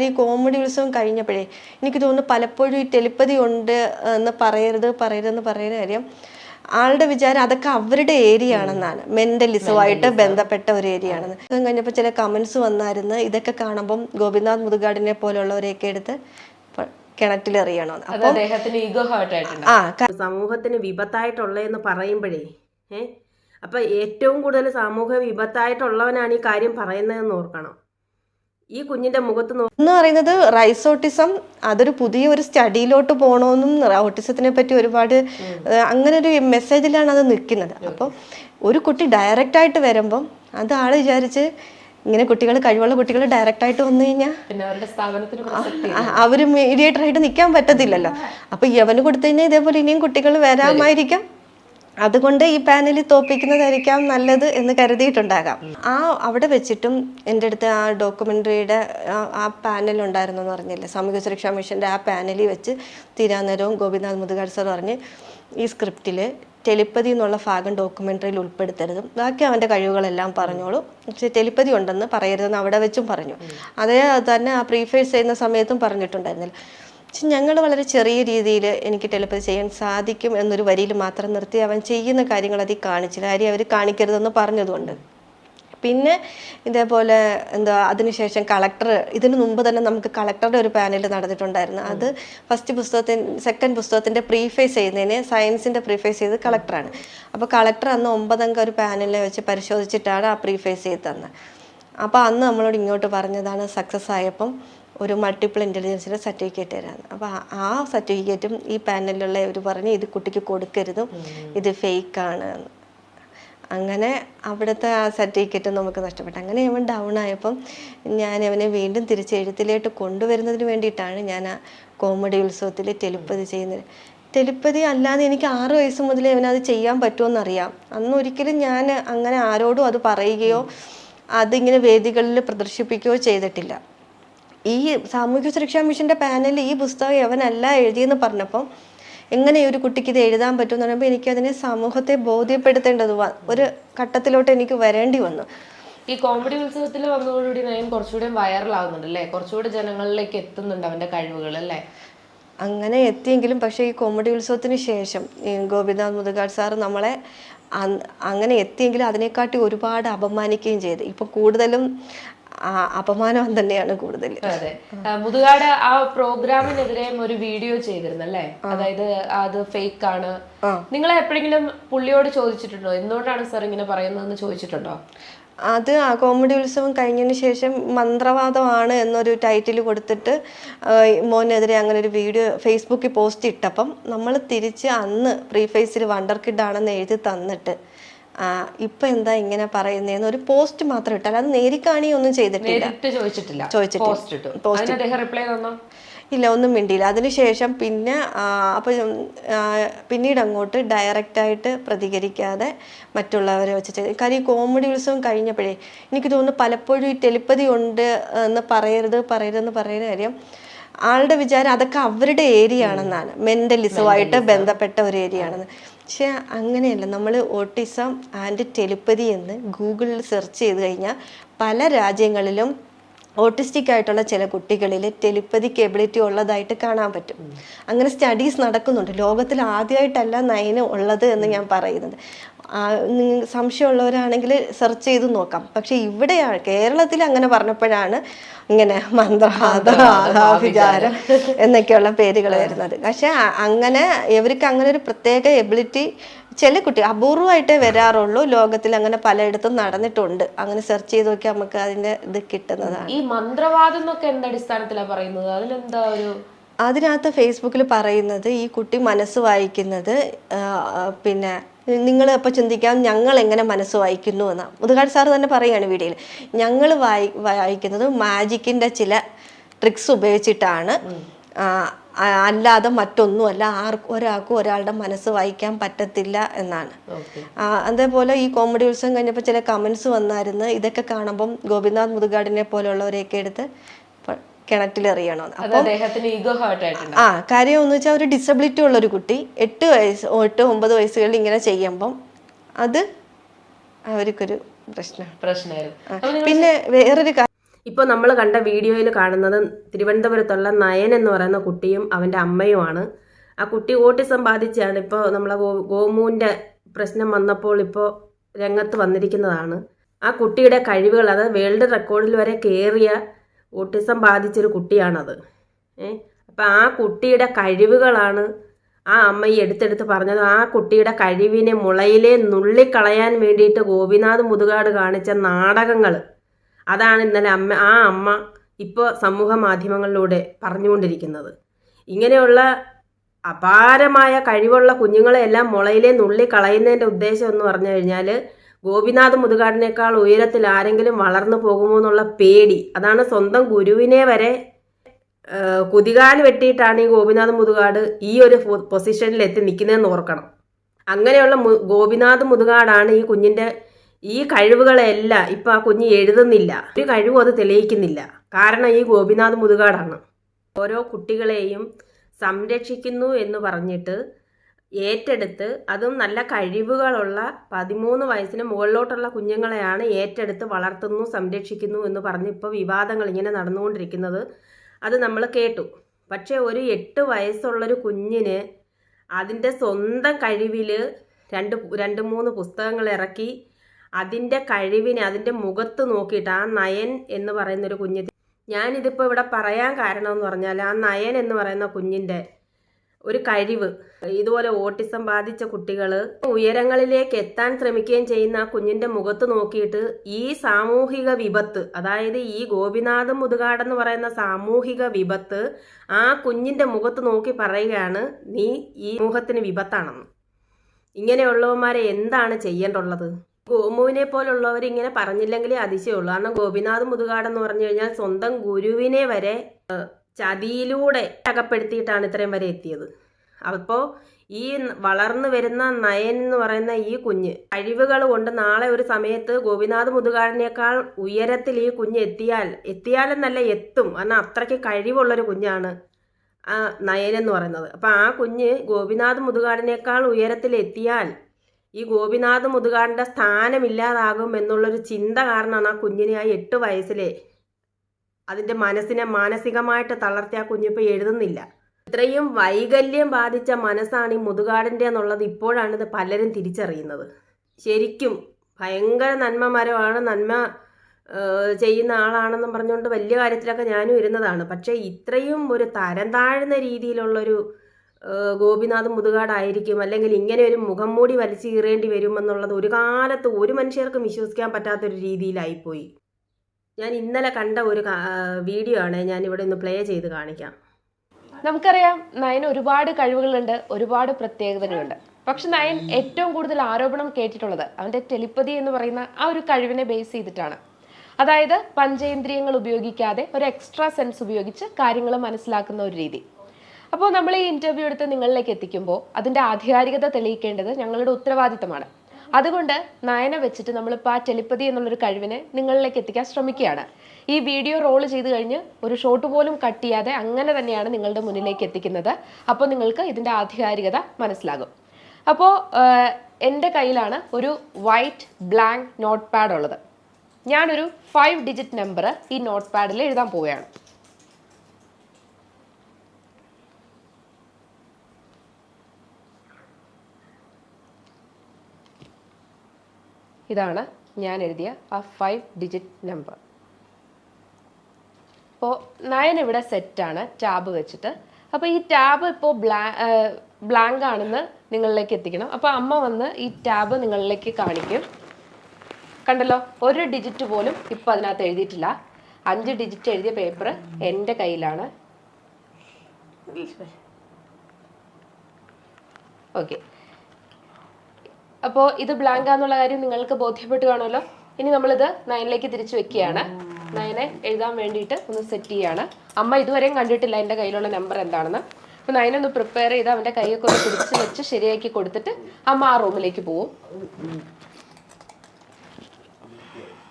ഈ കോമഡി ഉത്സവം കഴിഞ്ഞപ്പോഴേ എനിക്ക് തോന്നുന്നു പലപ്പോഴും ഈ ടെലിപ്പതി ഉണ്ട് എന്ന് പറയരുത് പറയരുതെന്ന് പറയുന്ന കാര്യം ആളുടെ വിചാരം അതൊക്കെ അവരുടെ ഏരിയ ആണെന്നാണ്. മെന്റലിസവുമായിട്ട് ബന്ധപ്പെട്ട ഒരു ഏരിയ ആണെന്ന്. അത് കഴിഞ്ഞപ്പോൾ ചില കമന്റ്സ് വന്നായിരുന്നു. ഇതൊക്കെ കാണുമ്പം ഗോപിനാഥ് മുതുകാടിനെ പോലുള്ളവരെയൊക്കെ എടുത്ത് ആയിട്ടുണ്ട്. ആ സമൂഹത്തിന് വിപത്തായിട്ടുള്ളതെന്ന് പറയുമ്പോഴേ ഏഹ് അപ്പൊ ഏറ്റവും കൂടുതൽ സമൂഹ വിപത്തായിട്ടുള്ളവനാണ് ഈ കാര്യം പറയുന്നതെന്ന് ഓർക്കണം. ഈ കുഞ്ഞിന്റെ മുഖത്ത് എന്ന് പറയുന്നത് റൈസ് ഓട്ടിസം അതൊരു പുതിയ ഒരു സ്റ്റഡിയിലോട്ട് പോകണമെന്നും ഓട്ടിസത്തിനെ പറ്റി ഒരുപാട് അങ്ങനെ ഒരു മെസ്സേജിലാണ് അത് നിൽക്കുന്നത്. അപ്പോൾ ഒരു കുട്ടി ഡയറക്റ്റ് ആയിട്ട് വരുമ്പം അത് ആൾ വിചാരിച്ച് ഇങ്ങനെ കുട്ടികൾ കഴിവുള്ള കുട്ടികൾ ഡയറക്റ്റ് ആയിട്ട് വന്നു കഴിഞ്ഞാൽ പിന്നെ അവരുടെ സ്ഥാപനത്തിന് അവർ മീഡിയേറ്റർ ആയിട്ട് നിൽക്കാൻ പറ്റത്തില്ലല്ലോ. അപ്പൊ യവന് കൊടുത്തു കഴിഞ്ഞാൽ ഇതേപോലെ ഇനിയും കുട്ടികൾ വരാമായിരിക്കാം. അതുകൊണ്ട് ഈ പാനലിൽ തോപ്പിക്കുന്നതായിരിക്കാം നല്ലത് എന്ന് കരുതിയിട്ടുണ്ടാകാം. ആ അവിടെ വെച്ചിട്ടും എന്റെ അടുത്ത് ആ ഡോക്യുമെന്ററിയുടെ ആ പാനൽ ഉണ്ടായിരുന്നു എന്ന് പറഞ്ഞില്ലേ? സാമൂഹ്യ സുരക്ഷാ മിഷന്റെ ആ പാനലിൽ വെച്ച് തിരാനേരവും ഗോപിനാഥ് മുതുകാട് സർ പറഞ്ഞ് ഈ സ്ക്രിപ്റ്റിൽ ടെലിപ്പതി എന്നുള്ള ഭാഗം ഡോക്യുമെന്ററിയിൽ ഉൾപ്പെടുത്തരുതും. ബാക്കി അവന്റെ കഴിവുകളെല്ലാം പറഞ്ഞോളൂ. പക്ഷേ ടെലിപ്പതി ഉണ്ടെന്ന് പറയരുതെന്ന് അവിടെ വെച്ചും പറഞ്ഞു. അതേ തന്നെ ആ പ്രീഫേഴ്സ് ചെയ്യുന്ന സമയത്തും പറഞ്ഞിട്ടുണ്ടായിരുന്നില്ല. പക്ഷെ ഞങ്ങൾ വളരെ ചെറിയ രീതിയിൽ എനിക്ക് ടെലിപ്പതി ചെയ്യാൻ സാധിക്കും എന്നൊരു വരിയിൽ മാത്രം നിർത്തി അവൻ ചെയ്യുന്ന കാര്യങ്ങൾ അതിൽ കാണിച്ചില്ല. കാര്യം അവർ കാണിക്കരുതെന്ന് പറഞ്ഞതുകൊണ്ട്. പിന്നെ ഇതേപോലെ എന്താ അതിനുശേഷം കളക്ടർ ഇതിനു മുമ്പ് തന്നെ നമുക്ക് കളക്ടറുടെ ഒരു പാനൽ നടന്നിട്ടുണ്ടായിരുന്നു. അത് ഫസ്റ്റ് പുസ്തകത്തിൻ സെക്കൻഡ് പുസ്തകത്തിന്റെ പ്രീഫേസ് ചെയ്യുന്നതിന് സയൻസിന്റെ പ്രീഫേസ് ചെയ്ത് കളക്ടറാണ്. അപ്പോൾ കളക്ടർ അന്ന് ഒമ്പതംഗ ഒരു പാനലിനെ വെച്ച് പരിശോധിച്ചിട്ടാണ് ആ പ്രീഫേസ് ചെയ്ത് തന്നത്. അപ്പോൾ അന്ന് നമ്മളോട് ഇങ്ങോട്ട് പറഞ്ഞതാണ് സക്സസ് ആയപ്പം ഒരു മൾട്ടിപ്പിൾ ഇന്റലിജൻസിന്റെ സർട്ടിഫിക്കറ്റ് തരാമെന്ന് അപ്പോൾ ആ- സർട്ടിഫിക്കറ്റും ഈ പാനലിലുള്ള ഒരു പറഞ്ഞ് ഇത് കുട്ടിക്ക് കൊടുക്കരുതും ഇത് ഫേക്കാണ് അങ്ങനെ അവിടുത്തെ ആ സർട്ടിഫിക്കറ്റ് നമുക്ക് നഷ്ടപ്പെട്ടു. അങ്ങനെ അവൻ ഡൗൺ ആയപ്പം ഞാൻ അവനെ വീണ്ടും തിരിച്ച് എഴുത്തിലേക്ക് കൊണ്ടുവരുന്നതിന് വേണ്ടിയിട്ടാണ് ഞാൻ ആ കോമഡി ഉത്സവത്തിൽ ടെലിപ്പതി ചെയ്യുന്നത്. ടെലിപ്പതി അല്ലാതെ എനിക്ക് ആറ് വയസ്സ് മുതലേ അവനത് ചെയ്യാൻ പറ്റുമെന്നറിയാം. അന്ന് ഒരിക്കലും ഞാൻ അങ്ങനെ ആരോടും അത് പറയുകയോ അതിങ്ങനെ വേദികളിൽ പ്രദർശിപ്പിക്കുകയോ ചെയ്തിട്ടില്ല. ഈ സാമൂഹ്യ സുരക്ഷാ മിഷന്റെ പാനലിൽ ഈ പുസ്തകം അവനല്ല എഴുതിയെന്ന് പറഞ്ഞപ്പം എങ്ങനെ ഒരു കുട്ടിക്ക് ഇത് എഴുതാൻ പറ്റും എന്ന് പറയുമ്പോൾ എനിക്ക് അതിനെ സമൂഹത്തെ ബോധ്യപ്പെടുത്തേണ്ടത് ഒരു ഘട്ടത്തിലോട്ട് എനിക്ക് വരേണ്ടി വന്നു. ഈ കോമഡി ഉത്സവത്തിൽ വന്നതോടുകൂടി നയൻ കുറച്ചുകൂടി വൈറൽ ആവുന്നുണ്ട് അല്ലേ? കുറച്ചുകൂടി ജനങ്ങളിലേക്ക് എത്തുന്നുണ്ട് അവന്റെ കഴിവുകൾ അല്ലേ? അങ്ങനെ എത്തിയെങ്കിലും പക്ഷേ ഈ കോമഡി ഉത്സവത്തിന് ശേഷം ഈ ഗോപിനാഥ് മുതുകാട് സാർ നമ്മളെ അങ്ങനെ എത്തിയെങ്കിലും അതിനെക്കാട്ടി ഒരുപാട് അപമാനിക്കുകയും ചെയ്ത്. ഇപ്പം കൂടുതലും അപമാനം തന്നെയാണ് കൂടുതൽ അതെ. മുതുകാട് ആ പ്രോഗ്രാമിനെതിരെ ഒരു വീഡിയോ ചെയ്തിരുന്നു അല്ലേ? അതായത് അത് ഫേക്ക് ആണ്. നിങ്ങൾ എപ്പോഴെങ്കിലും പുള്ളിയോട് ചോദിച്ചിട്ടുണ്ടോ? എന്തുകൊണ്ടാണ് സാർ ഇങ്ങനെ പറയുന്നതെന്ന് ചോദിച്ചിട്ടുണ്ടോ? അത് ആ കോമഡി ഉത്സവം കഴിഞ്ഞതിന് ശേഷം മന്ത്രവാദമാണ് എന്നൊരു ടൈറ്റിൽ കൊടുത്തിട്ട് മോനെതിരെ അങ്ങനെ ഒരു വീഡിയോ ഫേസ്ബുക്കിൽ പോസ്റ്റ് ഇട്ടപ്പം നമ്മൾ തിരിച്ച് അന്ന് പ്രീഫേസിൽ വണ്ടർ കിഡ് ആണെന്ന് എഴുതി തന്നിട്ട് ഇപ്പൊ എന്താ ഇങ്ങനെ പറയുന്നതെന്ന് ഒരു പോസ്റ്റ് മാത്രം ഇട്ടാൽ അത് നേരിക്കാണി ഒന്നും ചെയ്തിട്ടില്ല. ചോദിച്ചിട്ടില്ല. ചോദിച്ചിട്ടില്ല. പോസ്റ്റ് റിപ്ലൈ തന്നോ? ഇല്ല ഒന്നും മിണ്ടിയില്ല. അതിനുശേഷം പിന്നെ അപ്പോൾ പിന്നീട് അങ്ങോട്ട് ഡയറക്റ്റ് ആയിട്ട് പ്രതികരിക്കാതെ മറ്റുള്ളവരെ വെച്ച് ചെയ്തു. കാര്യം ഈ കോമഡി ഉത്സവം കഴിഞ്ഞപ്പോഴേ എനിക്ക് തോന്നുന്നു പലപ്പോഴും ഈ ടെലിപ്പതി ഉണ്ട് എന്ന് പറയരുത് പറയരുതെന്ന് പറയുന്ന കാര്യം ആളുടെ വിചാരം അതൊക്കെ അവരുടെ ഏരിയ ആണെന്നാണ്. മെന്റലിസവുമായിട്ട് ബന്ധപ്പെട്ട ഒരു ഏരിയ ആണെന്ന്. പക്ഷെ അങ്ങനെയല്ല. നമ്മൾ ഓട്ടിസം ആൻഡ് ടെലിപ്പതി എന്ന് ഗൂഗിളിൽ സെർച്ച് ചെയ്ത് കഴിഞ്ഞാൽ പല രാജ്യങ്ങളിലും ഓട്ടിസ്റ്റിക് ആയിട്ടുള്ള ചില കുട്ടികളിൽ ടെലിപ്പതിക്ക് എബിലിറ്റി ഉള്ളതായിട്ട് കാണാൻ പറ്റും. അങ്ങനെ സ്റ്റഡീസ് നടക്കുന്നുണ്ട്. ലോകത്തിൽ ആദ്യമായിട്ടല്ല നയന് ഉള്ളത് എന്ന് ഞാൻ പറയുന്നത്. സംശയമുള്ളവരാണെങ്കിൽ സെർച്ച് ചെയ്ത് നോക്കാം. പക്ഷെ ഇവിടെയാണ് കേരളത്തിൽ അങ്ങനെ പറഞ്ഞപ്പോഴാണ് ഇങ്ങനെ മന്ത്രവാദ ആധാവിചാരം എന്നൊക്കെയുള്ള പേരുകൾ വരുന്നത്. പക്ഷെ അങ്ങനെ ഇവർക്ക് അങ്ങനെ ഒരു പ്രത്യേക എബിലിറ്റി ചില കുട്ടി അപൂർവമായിട്ടേ വരാറുള്ളൂ. ലോകത്തിൽ അങ്ങനെ പലയിടത്തും നടന്നിട്ടുണ്ട്. അങ്ങനെ സെർച്ച് ചെയ്ത് നോക്കിയാൽ നമുക്ക് അതിന്റെ ഇത് കിട്ടുന്നതാണ്. ഈ മന്ത്രവാദം എന്നൊക്കെ എന്തടിസ്ഥാനത്തിലാണ് പറയുന്നത്? അതിലെന്താ ഒരു അതിനകത്ത് ഫേസ്ബുക്കിൽ പറയുന്നത് ഈ കുട്ടി മനസ്സ് വായിക്കുന്നത് പിന്നെ നിങ്ങൾ അപ്പോൾ ചിന്തിക്കാം ഞങ്ങൾ എങ്ങനെ മനസ്സ് വായിക്കുന്നു എന്നാണ് മുതുകാട് സാർ തന്നെ പറയുകയാണ് വീഡിയോയിൽ ഞങ്ങൾ വായി വായിക്കുന്നത് മാജിക്കിന്റെ ചില ട്രിക്സ് ഉപയോഗിച്ചിട്ടാണ്. അല്ലാതെ മറ്റൊന്നും അല്ലാതെ മറ്റൊന്നുമല്ല ആർക്കും ഒരാൾക്കും ഒരാളുടെ മനസ്സ് വായിക്കാൻ പറ്റത്തില്ല എന്നാണ്. അതേപോലെ ഈ കോമഡി ഉത്സവം കഴിഞ്ഞപ്പോൾ ചില കമൻസ് വന്നായിരുന്നു. ഇതൊക്കെ കാണുമ്പം ഗോപിനാഥ് മുതുകാടിനെ പോലുള്ളവരെയൊക്കെ എടുത്ത് പ- കിണറ്റിലെറിയണമെന്ന് അപ്പോൾ അദ്ദേഹത്തിന് ഈഗോ ഹേർട്ട് ആയിട്ടുണ്ട് ആ കാര്യം എന്ന് വെച്ചാൽ ഒരു ഡിസബിലിറ്റി ഉള്ള ഒരു കുട്ടി എട്ട് വയസ്സ് എട്ട് ഒമ്പത് വയസ്സുകളിൽ ഇങ്ങനെ ചെയ്യുമ്പം അത് അവർക്കൊരു പ്രശ്ന പ്രശ്നമായിരുന്നു. പിന്നെ വേറൊരു കാര്യം ഇപ്പോൾ നമ്മൾ കണ്ട വീഡിയോയിൽ കാണുന്നത് തിരുവനന്തപുരത്തുള്ള നയൻ എന്ന് പറയുന്ന കുട്ടിയും അവന്റെ അമ്മയുമാണ്. ആ കുട്ടി ഓട്ടിസം ബാധിച്ചാണ് ഇപ്പോൾ നമ്മളെ ഗോ ഗോമുവിന്റെ പ്രശ്നം വന്നപ്പോൾ ഇപ്പോൾ രംഗത്ത് വന്നിരിക്കുന്നതാണ്. ആ കുട്ടിയുടെ കഴിവുകൾ അത് വേൾഡ് റെക്കോർഡിൽ വരെ കയറിയ ഓട്ടിസം ബാധിച്ചൊരു കുട്ടിയാണത്. ഏ? അപ്പം ആ കുട്ടിയുടെ കഴിവുകളാണ് ആ അമ്മ ഈ എടുത്തെടുത്ത് പറഞ്ഞത്. ആ കുട്ടിയുടെ കഴിവിനെ മുളയിലെ നുള്ളിക്കളയാൻ വേണ്ടിയിട്ട് ഗോപിനാഥ് മുതുകാട് കാണിച്ച നാടകങ്ങൾ അതാണ് ഇന്നലെ അമ്മ ആ അമ്മ ഇപ്പോൾ സമൂഹ മാധ്യമങ്ങളിലൂടെ പറഞ്ഞുകൊണ്ടിരിക്കുന്നത്. ഇങ്ങനെയുള്ള അപാരമായ കഴിവുള്ള കുഞ്ഞുങ്ങളെയെല്ലാം മുളയിലെ നുള്ളി കളയുന്നതിന്റെ ഉദ്ദേശം എന്ന് പറഞ്ഞു കഴിഞ്ഞാൽ ഗോപിനാഥ് മുതുകാടിനേക്കാൾ ഉയരത്തിൽ ആരെങ്കിലും വളർന്നു പോകുമോ എന്നുള്ള പേടി. അതാണ് സ്വന്തം ഗുരുവിനെ വരെ കുതികാൽ വെട്ടിയിട്ടാണ് ഈ ഗോപിനാഥ് മുതുകാട് ഈ ഒരു പൊസിഷനിൽ എത്തി നിൽക്കുന്നതെന്ന് ഓർക്കണം. അങ്ങനെയുള്ള ഗോപിനാഥ് മുതുകാടാണ് ഈ കുഞ്ഞിന്റെ ഈ കഴിവുകളെല്ലാം ഇപ്പം ആ കുഞ്ഞ് എഴുതുന്നില്ല. ഒരു കഴിവും അത് തെളിയിക്കുന്നില്ല. കാരണം ഈ ഗോപിനാഥ് മുതുകാടാണ്. ഓരോ കുട്ടികളെയും സംരക്ഷിക്കുന്നു എന്ന് പറഞ്ഞിട്ട് ഏറ്റെടുത്ത് അതും നല്ല കഴിവുകളുള്ള പതിമൂന്ന് വയസ്സിന് മുകളിലോട്ടുള്ള കുഞ്ഞുങ്ങളെയാണ് ഏറ്റെടുത്ത് വളർത്തുന്നു സംരക്ഷിക്കുന്നു എന്ന് പറഞ്ഞ് ഇപ്പോൾ വിവാദങ്ങൾ ഇങ്ങനെ നടന്നുകൊണ്ടിരിക്കുന്നത്. അത് നമ്മൾ കേട്ടു. പക്ഷേ ഒരു എട്ട് വയസ്സുള്ളൊരു കുഞ്ഞിന് അതിന്റെ സ്വന്തം കഴിവിൽ രണ്ട് രണ്ട് മൂന്ന് പുസ്തകങ്ങൾ ഇറക്കി അതിന്റെ കഴിവിനെ അതിന്റെ മുഖത്ത് നോക്കിയിട്ട് ആ നയൻ എന്ന് പറയുന്നൊരു കുഞ്ഞ് ഞാനിതിപ്പോൾ ഇവിടെ പറയാൻ കാരണം എന്ന് പറഞ്ഞാൽ ആ നയൻ എന്ന് പറയുന്ന കുഞ്ഞിന്റെ ഒരു കഴിവ്. ഇതുപോലെ ഓട്ടിസം ബാധിച്ച കുട്ടികൾ ഉയരങ്ങളിലേക്ക് എത്താൻ ശ്രമിക്കുകയും ചെയ്യുന്ന ആ കുഞ്ഞിന്റെ മുഖത്ത് നോക്കിയിട്ട് ഈ സാമൂഹിക വിപത്ത് അതായത് ഈ ഗോപിനാഥ് മുതുകാടെന്ന് പറയുന്ന സാമൂഹിക വിപത്ത് ആ കുഞ്ഞിന്റെ മുഖത്ത് നോക്കി പറയുകയാണ് നീ ഈ സമൂഹത്തിന് വിപത്താണെന്ന്. ഇങ്ങനെയുള്ളവന്മാരെ എന്താണ് ചെയ്യേണ്ടുള്ളത്? ഗോമുവിനെ പോലുള്ളവർ ഇങ്ങനെ പറഞ്ഞില്ലെങ്കിലേ അതിശയമുള്ളൂ. കാരണം ഗോപിനാഥ് മുതുകാടെന്ന് പറഞ്ഞു കഴിഞ്ഞാൽ സ്വന്തം ഗുരുവിനെ വരെ ചതിയിലൂടെ അകപ്പെടുത്തിയിട്ടാണ് ഇത്രയും വരെ എത്തിയത്. അപ്പോൾ ഈ വളർന്നു വരുന്ന നയൻ എന്ന് പറയുന്ന ഈ കുഞ്ഞ് കഴിവുകൾ കൊണ്ട് നാളെ ഒരു സമയത്ത് ഗോപിനാഥ് മുതുകാടിനേക്കാൾ ഉയരത്തിൽ ഈ കുഞ്ഞ് എത്തിയാൽ എത്തിയാലെന്നല്ല എത്തും. കാരണം അത്രയ്ക്ക് കഴിവുള്ളൊരു കുഞ്ഞാണ് ആ നയൻ എന്ന് പറയുന്നത്. അപ്പം ആ കുഞ്ഞ് ഗോപിനാഥ് മുതുകാടിനേക്കാൾ ഉയരത്തിൽ എത്തിയാൽ ഈ ഗോപിനാഥ് മുതുകാടിന്റെ സ്ഥാനമില്ലാതാകും എന്നുള്ളൊരു ചിന്ത കാരണമാണ് ആ കുഞ്ഞിനെ ആ എട്ട് വയസ്സിലെ അതിന്റെ മനസ്സിനെ മാനസികമായിട്ട് തളർത്തി ആ കുഞ്ഞിപ്പോൾ എഴുതുന്നില്ല. ഇത്രയും വൈകല്യം ബാധിച്ച മനസ്സാണ് ഈ മുതുകാടിന്റെ എന്നുള്ളത് ഇപ്പോഴാണ് ഇത് പലരും തിരിച്ചറിയുന്നത്. ശരിക്കും ഭയങ്കര നന്മ മരമാണ് നന്മ ചെയ്യുന്ന ആളാണെന്നും പറഞ്ഞുകൊണ്ട് വലിയ കാര്യത്തിലൊക്കെ ഞാനും ഇരുന്നതാണ്. പക്ഷേ ഇത്രയും ഒരു തരം താഴ്ന്ന രീതിയിലുള്ളൊരു ഗോപിനാഥ് മുതുകാടായിരിക്കും അല്ലെങ്കിൽ ഇങ്ങനെ ഒരു മുഖം മൂടി വലിച്ചു കീറേണ്ടി വരുമെന്നുള്ളത് ഒരു കാലത്ത് ഒരു മനുഷ്യർക്കും വിശ്വസിക്കാൻ പറ്റാത്തൊരു രീതിയിലായിപ്പോയി. ഞാൻ ഇന്നലെ കണ്ട ഒരു വീഡിയോ ആണ് ഞാൻ ഇവിടെ ഒന്ന് പ്ലേ ചെയ്ത് കാണിക്കാം. നമുക്കറിയാം നയൻ ഒരുപാട് കഴിവുകളുണ്ട് ഒരുപാട് പ്രത്യേകതകളുണ്ട്. പക്ഷെ നയൻ ഏറ്റവും കൂടുതൽ ആരോപണം കേട്ടിട്ടുള്ളത് അവന്റെ ടെലിപ്പതി എന്ന് പറയുന്ന ആ ഒരു കഴിവിനെ ബേസ് ചെയ്തിട്ടാണ്. അതായത് പഞ്ചേന്ദ്രിയങ്ങൾ ഉപയോഗിക്കാതെ ഒരു എക്സ്ട്രാ സെൻസ് ഉപയോഗിച്ച് കാര്യങ്ങൾ മനസ്സിലാക്കുന്ന ഒരു രീതി. അപ്പോൾ നമ്മൾ ഈ ഇന്റർവ്യൂ എടുത്ത് നിങ്ങളിലേക്ക് എത്തിക്കുമ്പോൾ അതിന്റെ ആധികാരികത തെളിയിക്കേണ്ടത് ഞങ്ങളുടെ ഉത്തരവാദിത്തമാണ്. അതുകൊണ്ട് നയന വെച്ചിട്ട് നമ്മളിപ്പോൾ ആ ടെലിപ്പതി എന്നുള്ളൊരു കഴിവിനെ നിങ്ങളിലേക്ക് എത്തിക്കാൻ ശ്രമിക്കുകയാണ്. ഈ വീഡിയോ റോൾ ചെയ്ത് കഴിഞ്ഞ് ഒരു ഷോട്ട് പോലും കട്ട് ചെയ്യാതെ അങ്ങനെ തന്നെയാണ് നിങ്ങളുടെ മുന്നിലേക്ക് എത്തിക്കുന്നത്. അപ്പോൾ നിങ്ങൾക്ക് ഇതിന്റെ ആധികാരികത മനസ്സിലാകും. അപ്പോൾ എന്റെ കയ്യിലാണ് ഒരു വൈറ്റ് ബ്ലാങ്ക് നോട്ട് പാഡ് ഉള്ളത്. ഞാനൊരു ഫൈവ് ഡിജിറ്റ് നമ്പർ ഈ നോട്ട് പാഡിൽ എഴുതാൻ പോവുകയാണ്. ഇതാണ് ഞാൻ എഴുതിയ ആ ഫൈവ് ഡിജിറ്റ് നമ്പർ അപ്പോൾ നയൻ ഇവിടെ സെറ്റാണ് ടാബ് വെച്ചിട്ട്. അപ്പോൾ ഈ ടാബ് ഇപ്പോൾ ബ്ലാ ബ്ലാങ്ക് ആണെന്ന് നിങ്ങളിലേക്ക് എത്തിക്കണം. അപ്പോൾ അമ്മ വന്ന് ഈ ടാബ് നിങ്ങളിലേക്ക് കാണിക്കും. കണ്ടല്ലോ ഒരു ഡിജിറ്റ് പോലും ഇപ്പോൾ അതിനകത്ത് എഴുതിയിട്ടില്ല. അഞ്ച് ഡിജിറ്റ് എഴുതിയ പേപ്പർ എന്റെ കയ്യിലാണ്. ഓക്കെ അപ്പോൾ ഇത് ബ്ലാങ്ക് ആണെന്നുള്ള കാര്യം നിങ്ങൾക്ക് ബോധ്യപ്പെട്ട് കാണുമല്ലോ ഇനി നമ്മളിത് നയനിലേക്ക് തിരിച്ചു വെക്കുകയാണ്. നയനെ എഴുതാൻ വേണ്ടിയിട്ട് ഒന്ന് സെറ്റ് ചെയ്യാണ്. അമ്മ ഇതുവരെയും കണ്ടിട്ടില്ല എന്റെ കയ്യിലുള്ള നമ്പർ എന്താണെന്ന്. അപ്പോൾ ഒന്ന് പ്രിപ്പയർ ചെയ്ത് അവന്റെ കൈയൊക്കെ ഒന്ന് പിടിച്ച് വെച്ച് ശരിയാക്കി കൊടുത്തിട്ട് അമ്മ ആ റൂമിലേക്ക് പോവും.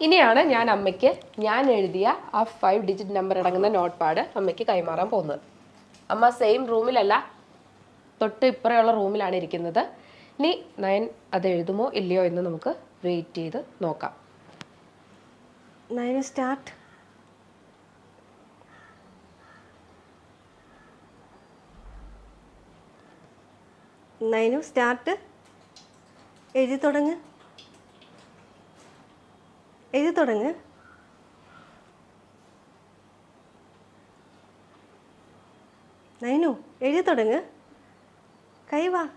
ഇനിയാണ് ഞാൻ അമ്മയ്ക്ക് ഞാൻ എഴുതിയ ആ ഫൈവ് ഡിജിറ്റ് നമ്പർ അടങ്ങുന്ന നോട്ട് പാഡ് അമ്മയ്ക്ക് കൈമാറാൻ പോകുന്നത്. അമ്മ സെയിം റൂമിലല്ല തൊട്ട് ഇപ്പുറയുള്ള റൂമിലാണ് ഇരിക്കുന്നത്. ഇനി നയൻ അത് എഴുതുമോ ഇല്ലയോ എന്ന് നമുക്ക് വെയിറ്റ് ചെയ്ത് നോക്കാം. Nine start. Nine start. എഴുതി തുടങ്ങ്. എഴുതി തുടങ്ങ്. നയനു എഴുതി തുടങ്ങ്. കൈവാ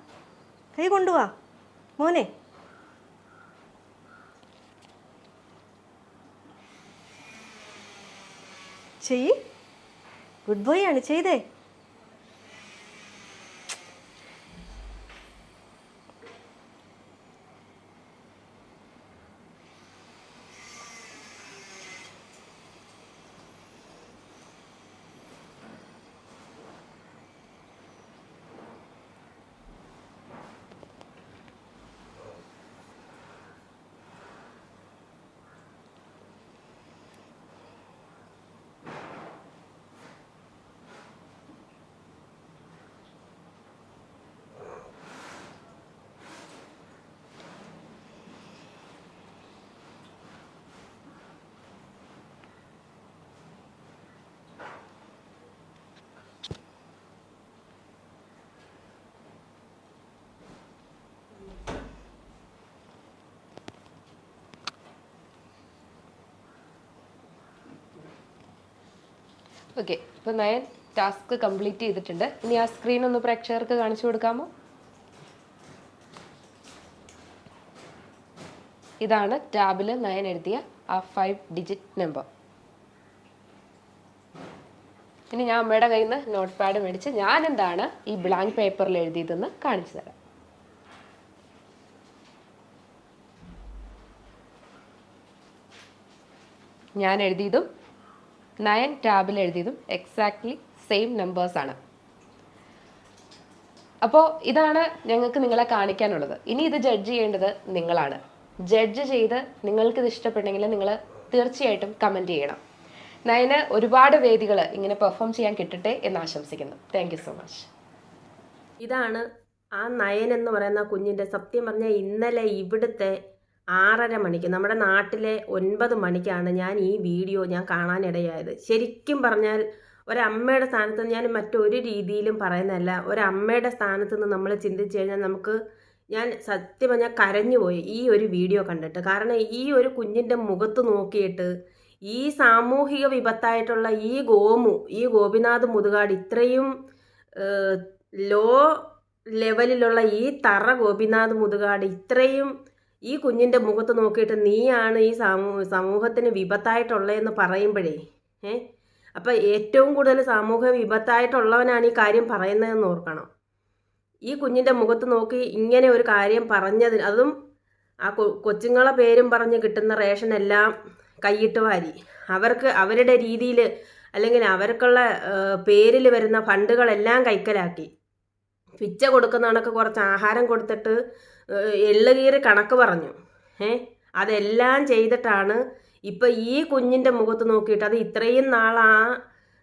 കൈ കൊണ്ടുവാ മോനെ ചെയ്യ് ഗുഡ് ബോയ് ആണ് ചെയ്തേ ഓക്കെ ഇപ്പൊ നയൻ ടാസ്ക് കംപ്ലീറ്റ് ചെയ്തിട്ടുണ്ട്. ഇനി ആ സ്ക്രീൻ ഒന്ന് പ്രേക്ഷകർക്ക് കാണിച്ചു കൊടുക്കാമോ? ഇതാണ് ടാബിൽ നയൻ എഴുതിയ ആ ഫൈവ് ഡിജിറ്റ് നമ്പർ ഇനി ഞാൻ അമ്മയുടെ കയ്യിൽ നിന്ന് നോട്ട് പാഡ് മേടിച്ച് ഞാൻ എന്താണ് ഈ ബ്ലാങ്ക് പേപ്പറിൽ എഴുതിയതെന്ന് കാണിച്ചു തരാം. ഞാൻ എഴുതിയതും നയൻ ടാബിൽ എഴുതിയതും എക്സാക്ട്ലി സെയിം നമ്പേഴ്സാണ് അപ്പോൾ ഇതാണ് ഞങ്ങൾക്ക് നിങ്ങളെ കാണിക്കാനുള്ളത്. ഇനി ഇത് ജഡ്ജ് ചെയ്യേണ്ടത് നിങ്ങളാണ്. ജഡ്ജ് ചെയ്ത് നിങ്ങൾക്ക് ഇത് ഇഷ്ടപ്പെട്ടെങ്കിൽ നിങ്ങൾ തീർച്ചയായിട്ടും കമന്റ് ചെയ്യണം. നയന് ഒരുപാട് വേദികൾ ഇങ്ങനെ പെർഫോം ചെയ്യാൻ കിട്ടട്ടെ എന്ന് ആശംസിക്കുന്നു. താങ്ക് സോ മച്ച് ഇതാണ് ആ നയൻ എന്ന് പറയുന്ന കുഞ്ഞിന്റെ സത്യം പറഞ്ഞാൽ ഇന്നലെ ഇവിടുത്തെ ആറര മണിക്ക് നമ്മുടെ നാട്ടിലെ ഒൻപത് മണിക്കാണ് ഞാൻ ഈ വീഡിയോ ഞാൻ കാണാനിടയായത്. ശരിക്കും പറഞ്ഞാൽ ഒരമ്മയുടെ സ്ഥാനത്ത് ഞാൻ മറ്റൊരു രീതിയിലും പറയുന്നതല്ല. ഒരമ്മയുടെ സ്ഥാനത്ത് നിന്ന് നമ്മൾ ചിന്തിച്ചു കഴിഞ്ഞാൽ നമുക്ക് ഞാൻ സത്യം പറഞ്ഞാൽ കരഞ്ഞുപോയി ഈ ഒരു വീഡിയോ കണ്ടിട്ട്. കാരണം ഈ ഒരു കുഞ്ഞിന്റെ മുഖത്ത് നോക്കിയിട്ട് ഈ സാമൂഹിക വിപത്തായിട്ടുള്ള ഈ ഗോമു ഈ ഗോപിനാഥ് മുതുകാട് ഇത്രയും ലോ ലെവലിലുള്ള ഈ തറ ഗോപിനാഥ് മുതുകാട് ഇത്രയും ഈ കുഞ്ഞിന്റെ മുഖത്ത് നോക്കിയിട്ട് നീയാണ് ഈ സമൂ സമൂഹത്തിന് വിപത്തായിട്ടുള്ളതെന്ന് പറയുമ്പോഴേ ഏ? അപ്പം ഏറ്റവും കൂടുതൽ സമൂഹ വിപത്തായിട്ടുള്ളവനാണ് ഈ കാര്യം പറയുന്നതെന്ന് ഓർക്കണം. ഈ കുഞ്ഞിന്റെ മുഖത്ത് നോക്കി ഇങ്ങനെ ഒരു കാര്യം പറഞ്ഞതിന് അതും ആ കൊച്ചുങ്ങളെ പേരും പറഞ്ഞ് കിട്ടുന്ന റേഷൻ എല്ലാം കൈയിട്ട് വാരി. അവർക്ക് അവരുടെ രീതിയിൽ അല്ലെങ്കിൽ അവർക്കുള്ള പേരിൽ വരുന്ന ഫണ്ടുകളെല്ലാം കൈക്കലാക്കി. പിച്ച കൊടുക്കുന്ന കണക്ക് കുറച്ച് ആഹാരം കൊടുത്തിട്ട് ഏഹ്, എള്ള് കീറി കണക്ക് പറഞ്ഞു. ഏ അതെല്ലാം ചെയ്തിട്ടാണ് ഇപ്പം ഈ കുഞ്ഞിന്റെ മുഖത്ത് നോക്കിയിട്ട് അത് ഇത്രയും നാൾ ആ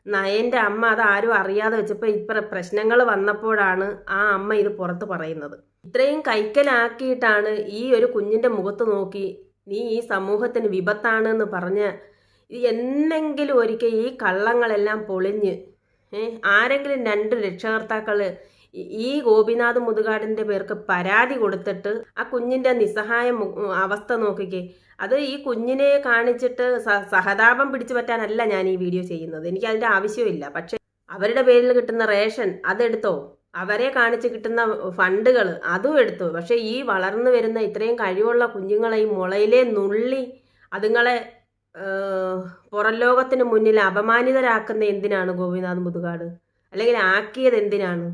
നയന്റെ അമ്മ അത് ആരും അറിയാതെ വെച്ചപ്പോൾ ഇപ്പം പ്രശ്നങ്ങൾ വന്നപ്പോഴാണ് ആ അമ്മ ഇത് പുറത്ത് പറയുന്നത്. ഇത്രയും കൈക്കലാക്കിയിട്ടാണ് ഈ ഒരു കുഞ്ഞിന്റെ മുഖത്ത് നോക്കി നീ ഈ സമൂഹത്തിന് വിപത്താണ് എന്ന് പറഞ്ഞ് എന്നെങ്കിലും ഒരിക്കൽ ഈ കള്ളങ്ങളെല്ലാം പൊളിഞ്ഞ് ആരെങ്കിലും രണ്ട് രക്ഷകർത്താക്കൾ ഈ- ഗോപിനാഥ് മുതുകാടിന്റെ പേർക്ക് പരാതി കൊടുത്തിട്ട് ആ കുഞ്ഞിന്റെ നിസ്സഹായ അവസ്ഥ നോക്കിക്കേ. അത് ഈ കുഞ്ഞിനെ കാണിച്ചിട്ട് സഹതാപം പിടിച്ചു പറ്റാനല്ല ഞാൻ ഈ വീഡിയോ ചെയ്യുന്നത്. എനിക്ക് അതിന്റെ ആവശ്യമില്ല. പക്ഷെ അവരുടെ പേരിൽ കിട്ടുന്ന റേഷൻ അതെടുത്തോ? അവരെ കാണിച്ച് കിട്ടുന്ന ഫണ്ടുകൾ അതും എടുത്തു? പക്ഷെ ഈ വളർന്നു വരുന്ന ഇത്രയും കഴിവുള്ള കുഞ്ഞുങ്ങളെ ഈ മുളയിലെ നുള്ളി അതുങ്ങളെ പുറം ലോകത്തിന് മുന്നിൽ അപമാനിതരാക്കുന്ന എന്തിനാണ് ഗോപിനാഥ് മുതുകാട്? അല്ലെങ്കിൽ ആക്കിയത് എന്തിനാണ്?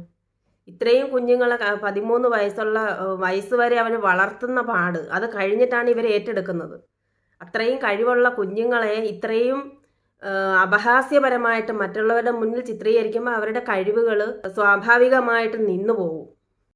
ഇത്രയും കുഞ്ഞുങ്ങളെ പതിമൂന്ന് വയസ്സുള്ള വയസ്സ് വരെ അവർ വളർത്തുന്ന പാട്. അത് കഴിഞ്ഞിട്ടാണ് ഇവർ ഏറ്റെടുക്കുന്നത്. അത്രയും കഴിവുള്ള കുഞ്ഞുങ്ങളെ ഇത്രയും അപഹാസ്യപരമായിട്ട് മറ്റുള്ളവരുടെ മുന്നിൽ ചിത്രീകരിക്കുമ്പോൾ അവരുടെ കഴിവുകൾ സ്വാഭാവികമായിട്ട് നിന്നു പോകും